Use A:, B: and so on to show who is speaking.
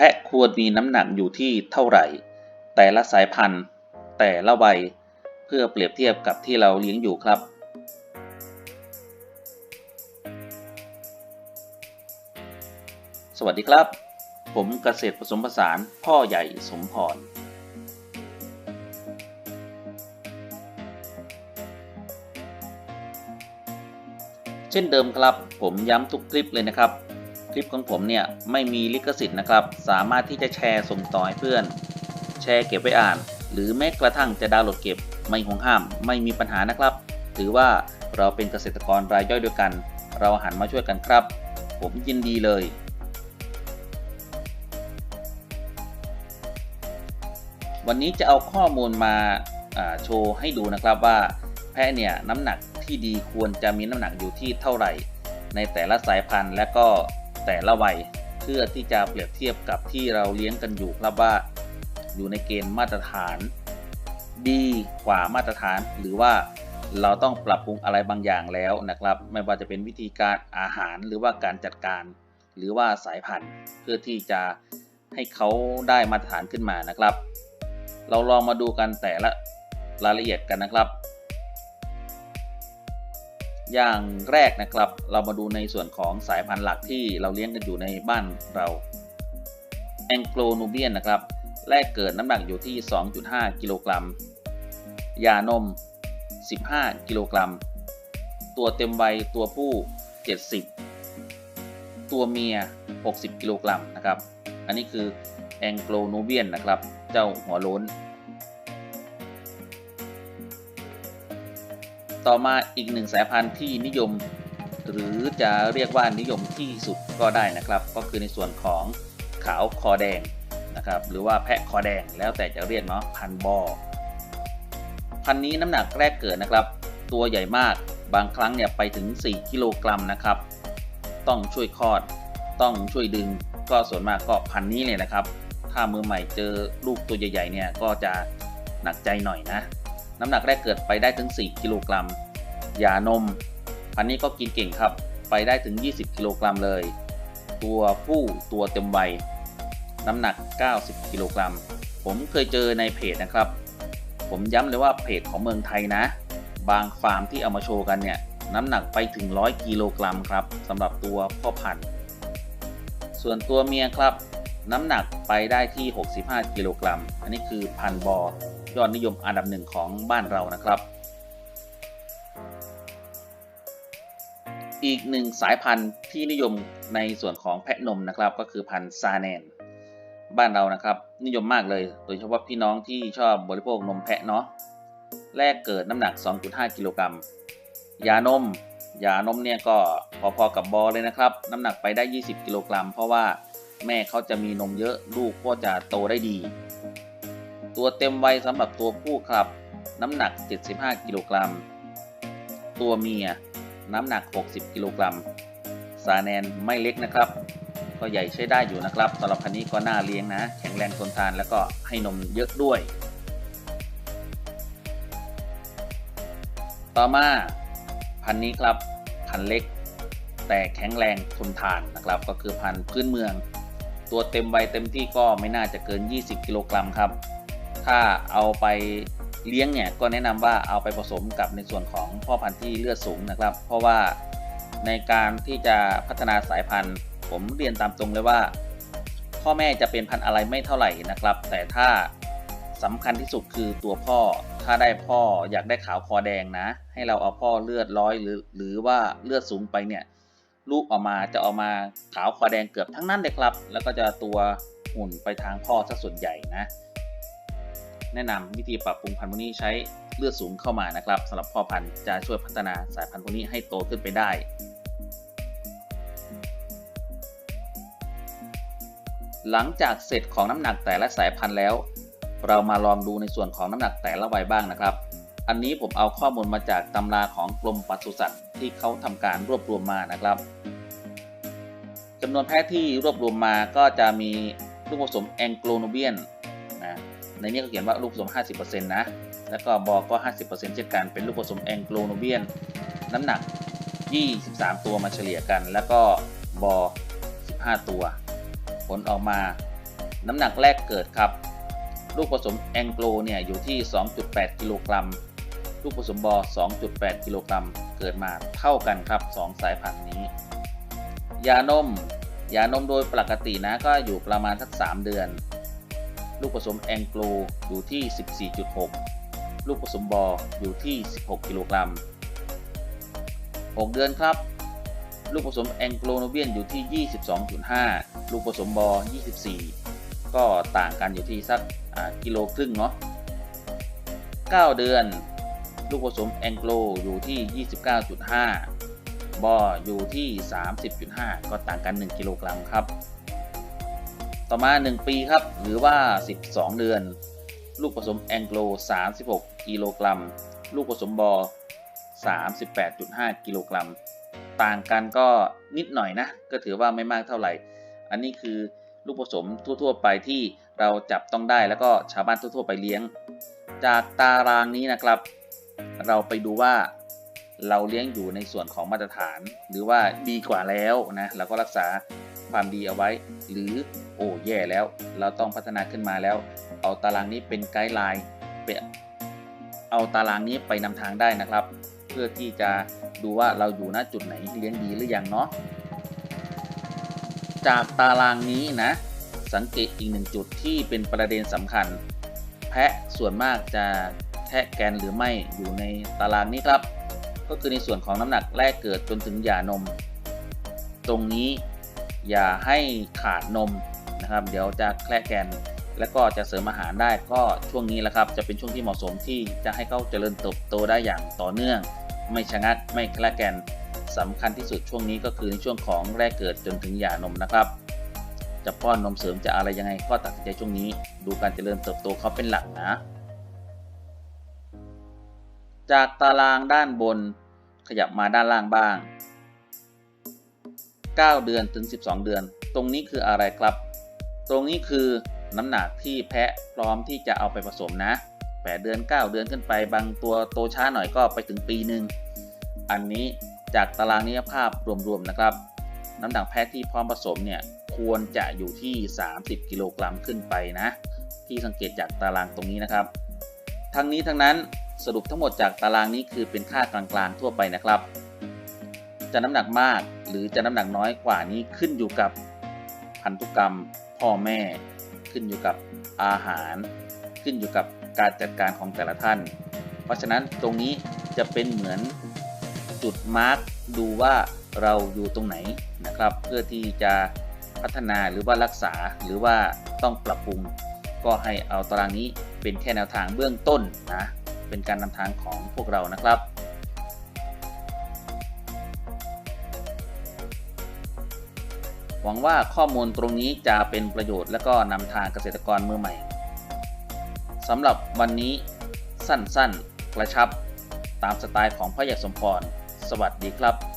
A: แพะควรมีน้ำหนักอยู่ที่เท่าไหร่ แต่ละสายพันธุ์ แต่ละวัย เพื่อเปรียบเทียบกับที่เราเลี้ยงอยู่ครับ สวัสดีครับ ผมเกษตรผสมผสานพ่อใหญ่สมพรเช่นเดิมครับ ผมย้ำทุกคลิปเลยนะครับ คลิปของผมเนี่ยไม่มีลิขสิทธิ์นะครับ สามารถที่จะแชร์ส่งต่อให้เพื่อน แชร์เก็บไว้อ่าน หรือแม้กระทั่งจะดาวน์โหลดเก็บไม่ห่วงห้าม ไม่มีปัญหานะครับ ถือว่าเราเป็นเกษตรกรรายย่อยด้วยกัน เราหันมาช่วยกันครับ ผมยินดีเลยวันนี้จะเอาข้อมูลมาาโชว์ให้ดูนะครับว่าแพะเนี่ยน้ำหนักที่ดีควรจะมีน้ำหนักอยู่ที่เท่าไหร่ ในแต่ละสายพันธุ์และก็ แต่ละวัย เพื่อที่จะเปรียบเทียบกับที่เราเลี้ยงกันอยู่ครับว่า อยู่ในเกณฑ์มาตรฐาน ดีกว่ามาตรฐาน หรือว่าเราต้องปรับปรุงอะไรบางอย่างแล้วนะครับ ไม่ว่าจะเป็นวิธีการอาหารหรือว่าการจัดการ หรือว่าสายพันธุ์เพื่อที่จะให้เขาได้มาตรฐานขึ้นมานะครับ เราลองมาดูกันแต่ละรายละเอียดกันนะครับ อย่างแรกนะครับ เรามาดูในส่วนของสายพันธุ์หลักที่เราเลี้ยงกันอยู่ในบ้านเราแองโกลนูเบียนนะครับแรกเกิดน้ำหนักอยู่ที่ 2.5 กิโลกรัม ยานม 15 กิโลกรัม ตัวเต็มวัยตัวผู้ 70 ตัวเมีย 60 กิโลกรัมนะครับ อันนี้คือแองโกลนูเบียนนะครับ เจ้าหัวโล้น ต่อมาอีกหนึ่งสายพันธุ์ที่นิยม หรือจะเรียกว่านิยมที่สุดก็ได้นะครับ ก็คือในส่วนของขาวคอแดงนะครับหรือว่าแพะคอแดงแล้วแต่จะเรียกเนาะพันธุ์บอพันธุ์นี้น้ำหนักแรกเกิดนะครับ ตัวใหญ่มากบางครั้งเนี่ยไปถึง 4 กิโลกรัมนะครับ ต้องช่วยคลอด ต้องช่วยดึง ก็ส่วนมากก็พันธุ์นี้เลยนะครับ ถ้ามือใหม่เจอลูกตัวใหญ่ๆเนี่ยก็จะหนักใจหน่อยนะ น้ำหนักแรกเกิดไปได้ถึง 4 กิโลกรัมยานม พันนี้ก็กินเก่งครับ ไปได้ถึง 20 กิโลกรัมเลย ตัวผู้ตัวเต็มวัยน้ำหนัก 90 กิโลกรัม ผมเคยเจอในเพจนะครับ ผมย้ำเลยว่าเพจของเมืองไทยนะ บางฟาร์มที่เอามาโชว์กันเนี่ยน้ำหนักไปถึง 100 กิโลกรัมครับสำหรับตัวพ่อพันธุ์ ส่วนตัวเมียครับ น้ำหนักไปได้ที่ 65 กิโลกรัม อันนี้คือพันธุ์บอ ยอดนิยมอันดับหนึ่งของบ้านเรานะครับ อีกหนึ่งสายพันธุ์ที่นิยมในส่วนของแพะนมนะครับ ก็คือพันธุ์ซาแนน บ้านเรานะครับ นิยมมากเลย โดยเฉพาะพี่น้องที่ชอบบริโภคนมแพะเนาะแรกเกิดน้ำหนัก 2.5 กิโลกรัมยานมยานมเนี่ยก็พอๆกับบอเลยนะครับ น้ำหนักไปได้ 20 กิโลกรัม เพราะว่าแม่เขาจะมีนมเยอะลูกก็จะโตได้ดี ตัวเต็มวัยสำหรับตัวผู้ครับ น้ำหนัก 75 กิโลกรัม ตัวเมียน้ำหนัก 60 กิโลกรัมซาแนนไม่เล็กนะครับ ก็ใหญ่ใช้ได้อยู่นะครับสำหรับพันนี้ก็น่าเลี้ยงนะ แข็งแรงทนทานแล้วก็ให้นมเยอะด้วย ต่อมาพันนี้ครับพันเล็ก แต่แข็งแรงทนทานนะครับ ก็คือพันพื้นเมือง ตัวเต็มวัยเต็มที่ก็ไม่น่าจะเกิน 20 กิโลกรัมครับ ถ้าเอาไปเลี้ยงเนี่ยก็แนะนำว่าเอาไปผสมกับในส่วนของพ่อพันธุ์ที่เลือดสูงนะครับ เพราะว่าในการที่จะพัฒนาสายพันธุ์ ผมเรียนตามตรงเลยว่า พ่อแม่จะเป็นพันธุ์อะไรไม่เท่าไหร่นะครับ แต่ถ้าสำคัญที่สุดคือตัวพ่อถ้าได้พ่ออยากได้ขาวคอแดงนะ ให้เราเอาพ่อเลือดร้อยหรือ หรือว่าเลือดสูงไปเนี่ยลูกออกมาจะออกมาขาวคอแดงเกือบทั้งนั้นเลยครับ แล้วก็จะตัวหุ่นไปทางพ่อซะส่วนใหญ่นะ แนะนำวิธีปรับปรุงพันธุ์พวกนี้ใช้เลือดสูงเข้ามานะครับสำหรับพ่อพันธุ์จะช่วยพัฒนาสายพันธุ์พวกนี้ให้โตขึ้นไปได้หลังจากเสร็จของน้ำหนักแต่ละสายพันธุ์แล้ว เรามาลองดูในส่วนของน้ำหนักแต่ละวัยบ้างนะครับ อันนี้ผมเอาข้อมูลมาจากตำราของกรมปศุสัตว์ที่เขาทำการรวบรวมมานะครับจำนวนแพะที่รวบรวมมาก็จะมีลูกผสมแองโกลโนเบียน ในนี้เขาเขียนว่าลูกผสม 50%นะ แล้วก็บอก็ 50%เช่นกัน เป็นลูกผสมแองโกลโนเบียน น้ำหนัก 23 ตัวมาเฉลี่ยกัน แล้วก็บอ 15 ตัว ผลออกมา น้ำหนักแรกเกิดครับ ลูกผสมแองโกลเนี่ยอยู่ที่ 2.8 กิโลกรัม ลูกผสมบอ 2.8 กิโลกรัม เกิดมาเท่ากันครับ 2 สายพันธุ์นี้ ยานม ยานมโดยปกตินะก็อยู่ประมาณสัก 3 เดือน ลูกผสมแองโกลอยู่ที่ 14.6 ลูกผสมบออยู่ที่ 16 กิโลกรัม 6 เดือนครับ ลูกผสมแองโกลโนเบียนอยู่ที่ 22.5 ลูกผสมบอ 24 ก็ต่างกันอยู่ที่สักกิโลครึ่งเนาะ 9 เดือน ลูกผสมแองโกลอยู่ที่ 29.5 บออยู่ที่ 30.5 ก็ต่างกัน 1 กิโลกรัมครับ ต่อมา 1 ปีครับ หรือว่า 12 เดือน ลูกผสมแองโกล36 กิโลกรัม ลูกผสมบอ 38.5 กิโลกรัม ต่างกันก็นิดหน่อยนะ ก็ถือว่าไม่มากเท่าไหร่ อันนี้คือลูกผสมทั่ว ๆ ไปที่เราจับต้องได้แล้วก็ชาวบ้านทั่ว ๆ ไปเลี้ยง จากตารางนี้นะครับ เราไปดูว่าเราเลี้ยงอยู่ในส่วนของมาตรฐาน หรือว่าดีกว่าแล้วนะเราก็รักษาความดีเอาไว้ หรือโอ้แย่แล้ว เราต้องพัฒนาขึ้นมาแล้ว เอาตารางนี้เป็นไกด์ไลน์เป็นเอาตารางนี้ไปนำทางได้นะครับ เพื่อที่จะดูว่าเราอยู่ณจุดไหนเลี้ยงดีหรือยังเนาะจากตารางนี้นะ สังเกตอีกหนึ่งจุดที่เป็นประเด็นสำคัญ แพะส่วนมากจะแทะแกนหรือไม่อยู่ในตารางนี้ครับ ก็คือในส่วนของน้ำหนักแรกเกิดจนถึงหย่านม ตรงนี้ อย่าให้ขาดนมนะครับ เดี๋ยวจะแคละแกนและก็จะเสริมอาหารได้ก็ช่วงนี้แหละครับ จะเป็นช่วงที่เหมาะสมที่จะให้เขาเจริญเติบโตได้อย่างต่อเนื่อง ไม่ชะงักไม่แคละแกนสำคัญที่สุดช่วงนี้ก็คือในช่วงของแรกเกิดจนถึงหย่านมนะครับ จะป้อนนมเสริมจะอะไรยังไงก็ตัดสินใจช่วงนี้ ดูการเจริญเติบโตเขาเป็นหลักนะ จากตารางด้านบนขยับมาด้านล่างบ้าง 9 เดือนถึง 12 เดือน ตรงนี้คืออะไรครับ ตรงนี้คือน้ำหนักที่แพะพร้อมที่จะเอาไปผสมนะ8เดือน 9 เดือนขึ้นไป บางตัวโตช้าหน่อยก็ไปถึงปีหนึ่ง อันนี้จากตารางนี้ภาพรวมๆนะครับ น้ำหนักแพะที่พร้อมผสมเนี่ยควรจะอยู่ที่ 30 กิโลกรัมขึ้นไปนะ ที่สังเกตจากตารางตรงนี้นะครับ ทั้งนี้ทั้งนั้นสรุปทั้งหมดจากตารางนี้คือเป็นค่ากลางๆทั่วไปนะครับ จะน้ำหนักมาก หรือจะน้ำหนักน้อยกว่านี้ขึ้นอยู่กับพันธุกรรมพ่อแม่ ขึ้นอยู่กับอาหาร ขึ้นอยู่กับการจัดการของแต่ละท่าน เพราะฉะนั้นตรงนี้จะเป็นเหมือนจุดมาร์กดูว่าเราอยู่ตรงไหนนะครับ เพื่อที่จะพัฒนาหรือว่ารักษาหรือว่าต้องปรับปรุง ก็ให้เอาตารางนี้เป็นแค่แนวทางเบื้องต้นนะเป็นการนำทางของพวกเรานะครับ หวังว่าข้อมูลตรงนี้จะเป็นประโยชน์และก็นำทางเกษตรกรมือใหม่สำหรับวันนี้สั้นๆ กระชับ ตามสไตล์ของพระยาสมพร สวัสดีครับ